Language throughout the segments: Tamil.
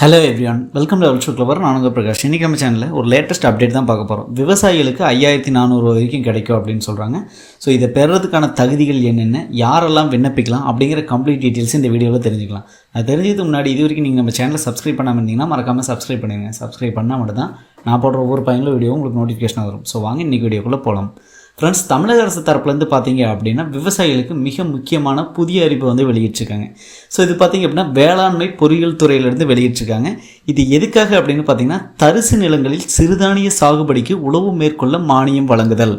Hello everyone welcome to ultra clever நான் உங்கள் பிரகாஷ். இன்றைக்கி நம்ம சேனலில் ஒரு லேட்டஸ்ட் அப்டேட் தான் பார்க்க போகிறோம் விவசாயிகளுக்கு ஐயாயிரத்தி நானூறு வரைக்கும் கிடைக்கும் அப்படின்னு சொல்கிறாங்க ஸோ இதை பெறுறதுக்கான தகுதிகள் என்னென்ன யாரெல்லாம் விண்ணப்பிக்கலாம் அப்படிங்கிற கம்ப்ளீட் டீட்டெயில்ஸ் இந்த வீடியோவில் தெரிஞ்சுக்கலாம். அது தெரிஞ்சதுக்கு முன்னாடி இது வரைக்கும் நீங்கள் நம்ம சேனலை சப்ஸ்கிரைப் பண்ணாமல் இருந்தீங்கன்னா மறக்காமல் சப்ஸ்கிரைப் பண்ணிடுங்க. சப்ஸ்கிரைப் பண்ணால் மட்டும் தான் நான் போடுற ஒவ்வொரு பயனுள்ள வீடியோ உங்களுக்கு நோட்டிஃபிகேஷன் வரும். ஸோ வாங்க இன்றைக்கி வீடியோக்குள்ளே போகலாம் ஃப்ரெண்ட்ஸ் தமிழக அரசு தரப்புலேருந்து பார்த்தீங்க அப்படின்னா விவசாயிகளுக்கு மிக முக்கியமான புதிய அறிவு வந்து வெளியிட்டிருக்காங்க. ஸோ இது பார்த்தீங்க அப்படின்னா வேளாண்மை பொறியியல் துறையிலிருந்து வெளியிட்டிருக்காங்க. இது எதுக்காக அப்படின்னு பார்த்தீங்கன்னா தரிசு நிலங்களில் சிறுதானிய சாகுபடிக்கு உழவு மேற்கொள்ள மானியம் வழங்குதல்.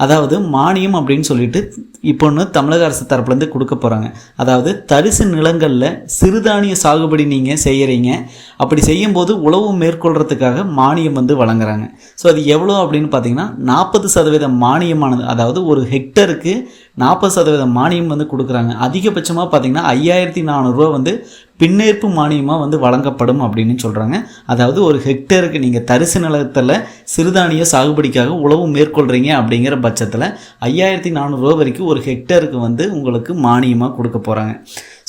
அதாவது மானியம் அப்படின்னு சொல்லிட்டு இப்போ ஒன்று தமிழக அரசு தரப்புலேருந்து கொடுக்க போகிறாங்க அதாவது தரிசு நிலங்களில் சிறுதானிய சாகுபடி நீங்கள் செய்கிறீங்க அப்படி செய்யும்போது உழவு மேற்கொள்கிறதுக்காக மானியம் வந்து வழங்குறாங்க. ஸோ அது எவ்வளோ அப்படின்னு பார்த்தீங்கன்னா நாற்பது சதவீத மானியமானது அதாவது ஒரு ஹெக்டருக்கு நாற்பது சதவீத மானியம் வந்து கொடுக்குறாங்க. அதிகபட்சமாக பார்த்தீங்கன்னா ஐயாயிரத்தி நானூறுரூவா வந்து பின்னேற்பு மானியமாக வந்து வழங்கப்படும் அப்படின்னு சொல்கிறாங்க அதாவது ஒரு ஹெக்டருக்கு நீங்கள் தரிசு நிலத்தில் சிறுதானிய சாகுபடிக்காக உழவு மேற்கொள்கிறீங்க அப்படிங்கிற பட்சத்தில் ஐயாயிரத்தி நானூறுரூவா வரைக்கும் ஒரு ஹெக்டருக்கு வந்து உங்களுக்கு மானியமாக கொடுக்க போகிறாங்க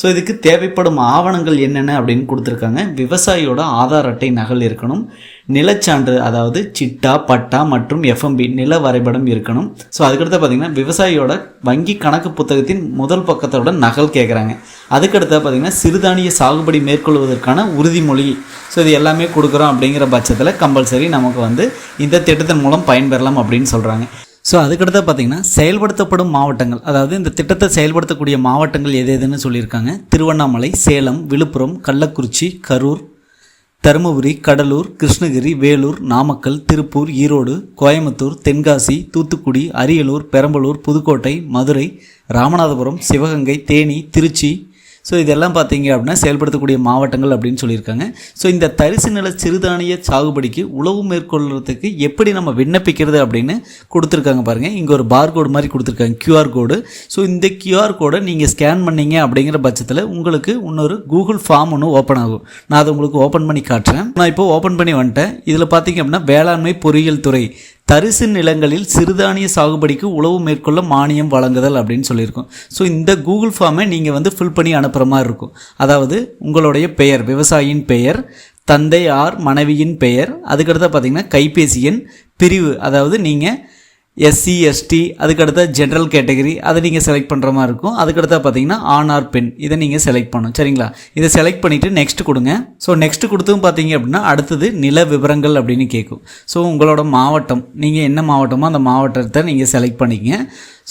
ஸோ இதுக்கு தேவைப்படும் ஆவணங்கள் என்னென்ன அப்படின்னு கொடுத்துருக்காங்க. விவசாயியோட ஆதார் அட்டை நகல் இருக்கணும். நிலச்சான்று அதாவது சிட்டா பட்டா மற்றும் எஃப்எம்பி நில வரைபடம் இருக்கணும். ஸோ அதுக்கடுத்து பார்த்தீங்கன்னா விவசாயியோட வங்கி கணக்கு புத்தகத்தின் முதல் பக்கத்தோட நகல் கேட்குறாங்க அதுக்கடுத்து பார்த்தீங்கன்னா சிறுதானிய சாகுபடி மேற்கொள்வதற்கான உறுதிமொழி. ஸோ இது எல்லாமே கொடுக்குறோம் அப்படிங்கிற பட்சத்தில் கம்பல்சரி நமக்கு வந்து இந்த திட்டத்தின் மூலம் பயன்பெறலாம் அப்படின்னு சொல்கிறாங்க ஸோ அதுக்கடுத்து பார்த்தீங்கன்னா செயல்படுத்தப்படும் மாவட்டங்கள். அதாவது இந்த திட்டத்தை செயல்படுத்தக்கூடிய மாவட்டங்கள் எது எதுன்னு சொல்லியிருக்காங்க. திருவண்ணாமலை சேலம் விழுப்புரம் கள்ளக்குறிச்சி கரூர் தருமபுரி கடலூர் கிருஷ்ணகிரி வேலூர் நாமக்கல் திருப்பூர் ஈரோடு கோயம்புத்தூர் தென்காசி தூத்துக்குடி அரியலூர் பெரம்பலூர் புதுக்கோட்டை மதுரை ராமநாதபுரம் சிவகங்கை தேனி திருச்சி ஸோ இதெல்லாம் பார்த்தீங்க அப்படின்னா செயல்படுத்தக்கூடிய மாவட்டங்கள் அப்படின்னு சொல்லியிருக்காங்க. ஸோ இந்த தரிசு நில சிறுதானிய சாகுபடிக்கு உழவு மேற்கொள்கிறதுக்கு எப்படி நம்ம விண்ணப்பிக்கிறது அப்படின்னு கொடுத்துருக்காங்க பாருங்கள் இங்கே ஒரு பார் கோடு மாதிரி கொடுத்துருக்காங்க கியூஆர் கோடு. ஸோ இந்த கியூஆர் கோடை நீங்கள் ஸ்கேன் பண்ணீங்க அப்படிங்கிற பட்சத்தில் உங்களுக்கு இன்னொரு கூகுள் ஃபார்ம் ஒன்று ஓப்பன் ஆகும். நான் அதை உங்களுக்கு ஓப்பன் பண்ணி காட்டுறேன். நான் இப்போ ஓப்பன் பண்ணி வந்துட்டேன். இதில் பார்த்தீங்க அப்படின்னா வேளாண்மை பொறியியல் துறை தரிசு நிலங்களில் சிறுதானிய சாகுபடிக்கு உழவு மேற்கொள்ள மானியம் வழங்குதல் அப்படின்னு சொல்லியிருக்கோம். ஸோ இந்த கூகுள் ஃபார்மை நீங்கள் வந்து ஃபில் பண்ணி அனுப்புகிற மாதிரி இருக்கும். அதாவது உங்களுடைய பெயர் விவசாயியின் பெயர் தந்தை ஆர் மனைவியின் பெயர் அதுக்கடுத்து பார்த்தீங்கன்னா கைபேசி எண் பிரிவு. அதாவது நீங்கள் எஸ்சி எஸ்டி அதுக்கடுத்த ஜென்ரல் கேட்டகரி அதை நீங்கள் செலக்ட் பண்ணுற மாதிரி இருக்கும். அதுக்கடுத்தா பார்த்தீங்கன்னா ஆன் ஆர் பெண் இதை நீங்கள் செலக்ட் பண்ணும் சரிங்களா? இதை செலக்ட் பண்ணிவிட்டு நெக்ஸ்ட் கொடுங்க. ஸோ நெக்ஸ்ட் கொடுத்தும் பார்த்தீங்க அப்படின்னா அடுத்தது நில விவரங்கள் அப்படின்னு கேட்கும். ஸோ உங்களோட மாவட்டம் நீங்கள் என்ன மாவட்டமோ அந்த மாவட்டத்தை நீங்கள் செலக்ட் பண்ணிக்கங்க.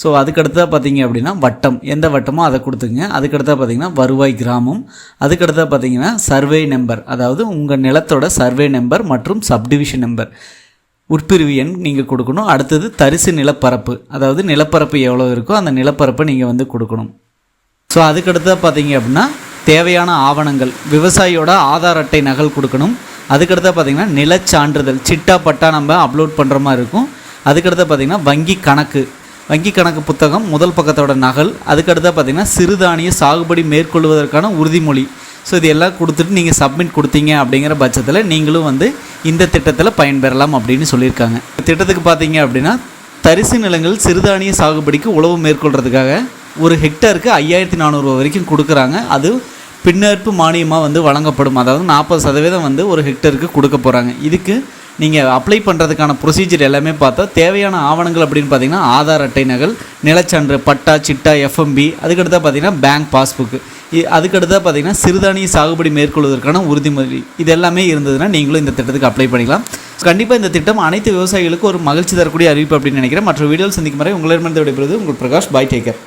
ஸோ அதுக்கடுத்ததாக பார்த்தீங்க அப்படின்னா வட்டம். எந்த வட்டமோ அதை கொடுத்துங்க. அதுக்கடுத்தா பார்த்தீங்கன்னா வருவாய் கிராமம். அதுக்கடுத்தா பார்த்தீங்கன்னா சர்வே நம்பர் அதாவது உங்கள் நிலத்தோட சர்வே நம்பர் மற்றும் சப்டிவிஷன் நம்பர் உட்பிரிவு எண் நீங்கள் கொடுக்கணும். அடுத்தது தரிசு நிலப்பரப்பு. அதாவது நிலப்பரப்பு எவ்வளோ இருக்கோ அந்த நிலப்பரப்பை நீங்கள் வந்து கொடுக்கணும். ஸோ அதுக்கடுத்ததாக பார்த்தீங்க அப்படின்னா தேவையான ஆவணங்கள். விவசாயியோட ஆதார் அட்டை நகல் கொடுக்கணும். அதுக்கடுத்தா பார்த்தீங்கன்னா நிலச்சான்றிதழ். சிட்டா பட்டா நம்ம அப்லோட் பண்ணுற மாதிரி இருக்கும். அதுக்கடுத்து பார்த்தீங்கன்னா வங்கி கணக்கு. வங்கி கணக்கு புத்தகம் முதல் பக்கத்தோட நகல். அதுக்கடுத்தா பார்த்தீங்கன்னா சிறுதானிய சாகுபடி மேற்கொள்வதற்கான உறுதிமொழி. ஸோ இது எல்லாம் கொடுத்துட்டு நீங்கள் சப்மிட் கொடுத்தீங்க அப்படிங்கிற பட்சத்தில் நீங்களும் வந்து இந்த திட்டத்தில் பயன்பெறலாம் அப்படின்னு சொல்லியிருக்காங்க. திட்டத்துக்கு பார்த்தீங்க அப்படின்னா தரிசு நிலங்கள் சிறுதானிய சாகுபடிக்கு உழவு மேற்கொள்கிறதுக்காக ஒரு ஹெக்டருக்கு ஐயாயிரத்தி நானூறுரூவா வரைக்கும் கொடுக்குறாங்க. அது பின்னேற்பு மானியமாக வந்து வழங்கப்படும். அதாவது நாற்பது சதவீதம் வந்து ஒரு ஹெக்டருக்கு கொடுக்க போகிறாங்க இதுக்கு நீங்கள் அப்ளை பண்ணுறதுக்கான ப்ரொசீஜர் எல்லாமே பார்த்தா தேவையான ஆவணங்கள் அப்படின்னு பார்த்தீங்கன்னா ஆதார் அட்டை நகல் நிலச்சான்று பட்டா சிட்டா எஃப்எம்பி அதுக்கடுத்தா பார்த்தீங்கன்னா பேங்க் பாஸ்புக்கு அதுக்கடுத்தா பார்த்தீங்கன்னா சிறுதானிய சாகுபடி மேற்கொள்வதற்கான உறுதிமொழி. இது எல்லாமே இருந்ததுன்னா நீங்களும் இந்த திட்டத்துக்கு அப்ளை பண்ணிக்கலாம். கண்டிப்பாக இந்த திட்டம் அனைத்து விவசாயிகளுக்கும் ஒரு மகிழ்ச்சி தரக்கூடிய அறிவிப்பு அப்படின்னு நினைக்கிறேன். மற்ற வீடியோவில் சந்திக்கும் வரை உங்களிடமிருந்து விடைபெறுவது உங்கள் பிரகாஷ் பாய் டேக்கர்